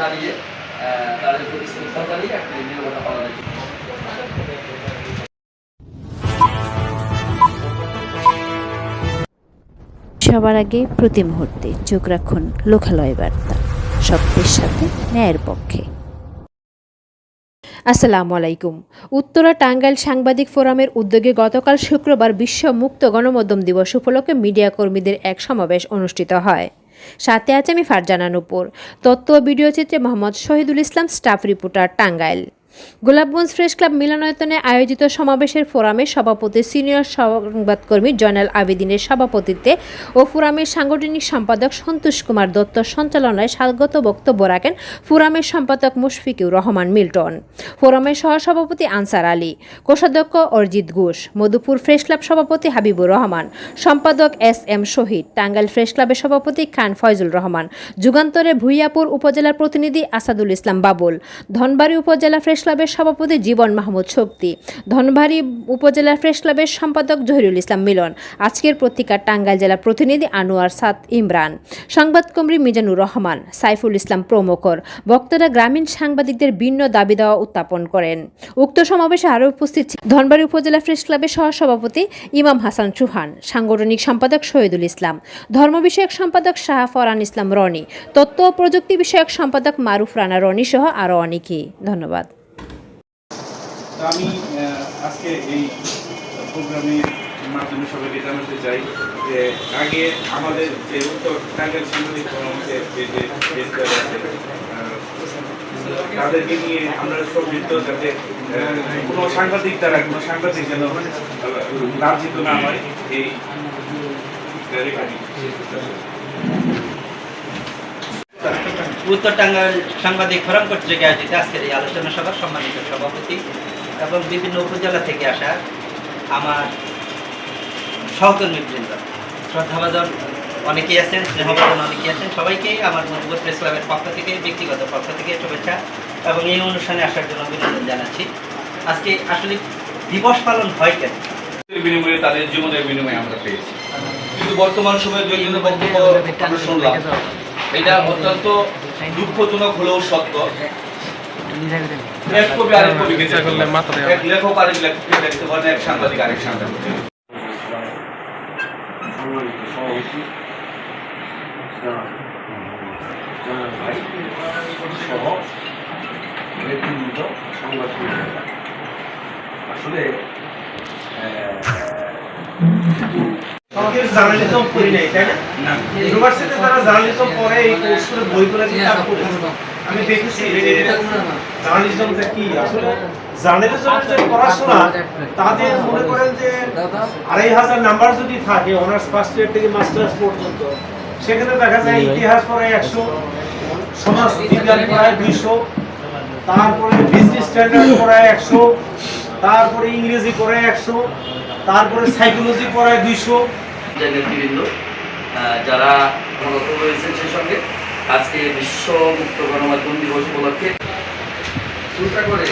দাঁড়িয়ে একটি নিরবতা সবার আগে প্রতি মুহূর্তে চোখ রাখুন লোকালয় বার্তা। সত্যের সাথে ন্যায়ের পক্ষে। আসসালামু আলাইকুম। উত্তরা টাঙ্গাইল সাংবাদিক ফোরামের উদ্যোগে গতকাল শুক্রবার বিশ্ব মুক্ত গণমাধ্যম দিবস উপলক্ষে মিডিয়া কর্মীদের এক সমাবেশ অনুষ্ঠিত হয়। সাথে আছে আমি ফারজানা নুপুর তত্ত্ব ভিডিও চিত্রে Mohammad Shahidul Islam staff reporter Tangail. Golapganj press club মিলনায়তনে আয়োজিত সমাবেশের ফোরামে সভাপতি সিনিয়র সংবাদকর্মী জয়নাল আবেদিনের সভাপতিত্বে ও ফোরামের সাংগঠনিক সম্পাদক সন্তোষ কুমার দত্ত সঞ্চালনায় স্বাগত বক্তব্য রাখেন ফোরামের সম্পাদক মুশফিকুর রহমান মিল্টন। ফোরামের সহসভাপতি আনসার আলী, কোষাধ্যক্ষ অরিজিৎ ঘোষ, মধুপুর প্রেস ক্লাব সভাপতি হাবিবুর রহমান, সম্পাদক S M Shahid, Tangail press ক্লাবের সভাপতি খান ফয়জুল রহমান, যুগান্তরে ভুইয়াপুর উপজেলার প্রতিনিধি আসাদুল ইসলাম বাবুল, ধনবাড়ি উপজেলা প্রেস ক্লাবের সভাপতি জীবন মাহমুদ শক্তি। ধনবাড়ি উপজেলা প্রেস ক্লাবের সম্পাদক জহিরুল ইসলাম মিলন। আজকের পত্রিকার টাঙ্গাইল জেলা প্রতিনিধি আনোয়ার সাদ ইমরান। সংবাদকর্মী মিজানুর রহমান, সাইফুল ইসলাম প্রমুখর। বক্তারা গ্রামীণ সাংবাদিকদের ভিন্ন দাবি দেওয়া উত্থাপন করেন। উক্ত সমাবেশে আরও উপস্থিত ধনবাড়ি উপজেলা প্রেস ক্লাবের সহসভাপতি ইমাম হাসান চুহান, সাংগঠনিক সম্পাদক শহীদুল ইসলাম, ধর্ম বিষয়ক সম্পাদক শাহ ফরান ইসলাম রনি, তথ্য ও প্রযুক্তি বিষয়ক সম্পাদক মারুফ রানা রনি সহ আরও অনেকেই। ধন্যবাদ। আমি আজকে এই প্রোগ্রামের মাধ্যমে সবাইকে জানাতে চাই যে আগে আমাদের যে উত্তর টাঙ্গাইল সাংবাদিক ফোরামে যে যে তাদেরকে নিয়ে আমরা সমৃদ্ধ যাতে কোনো সাংবাদিক দ্বারা, কোনো সাংবাদিক যেন লাঞ্ছিত না হয়, এই রেখাটি উত্তর টাঙ্গাইল সাংবাদিক ফোরাম কর্তৃক আয়োজিত আজকের এই আলোচনা সভার সম্মানিত সভাপতি এবং বিভিন্ন উপজেলা থেকে আসা আমার সহকর্মীবৃন্দ শ্রদ্ধাভাজন অনেকেই আছেন স্নেহভাজন অনেকেই আছেন। সবাইকেই আমার মধুপুর প্রেস ক্লাবের পক্ষ থেকে ব্যক্তিগত পক্ষ থেকে শুভেচ্ছা এবং এই অনুষ্ঠানে আসার জন্য অভিনন্দন জানাচ্ছি। আজকে আসলে দিবস পালন হয় কেন? বিনিময়ে তাদের জীবনের বিনিময়ে আমরা পেয়েছি। কিন্তু বর্তমান সময়ে দুই বক্তব্য শুনলাম এটা অত্যন্ত দুঃখজনক হলেও সত্য। এক কবি আরেক পারে এক লেখক আরেক লেখককে দেখতে পারে না, এক সাংবাদিক আরেক সাংবাদিক। জার্নালিজম পড়ি নাই তাই না? ইউনিভার্সিটিতে তারা জার্নালিজম পড়ে এই কোর্স করে বই তারা পড়ে। আমি দেখেছি যে কি? আসলে জার্নালিজমের যে পড়াশোনা তাদের মনে করেন যে আড়াই হাজার নাম্বার যদি থাকে অনার্স ফার্স্ট ইয়ার থেকে মাস্টার্স পর্যন্ত সেখানে দেখা যায় ইতিহাস পড়ায় একশো সমাজ বিজ্ঞান পড়ায় দুইশো তারপরে বিজনেস স্ট্যান্ডার্ড পড়ায় একশো তারপরে ইংরেজি পড়ায় একশো তারপরে সাইকোলজি পড়ায় দুইশো যে নেতৃবৃন্দ যারা মূলত রয়েছেন সেই সঙ্গে আজকে বিশ্ব মুক্ত গণমাধ্যম দিবস উপলক্ষে। চিন্তা করে।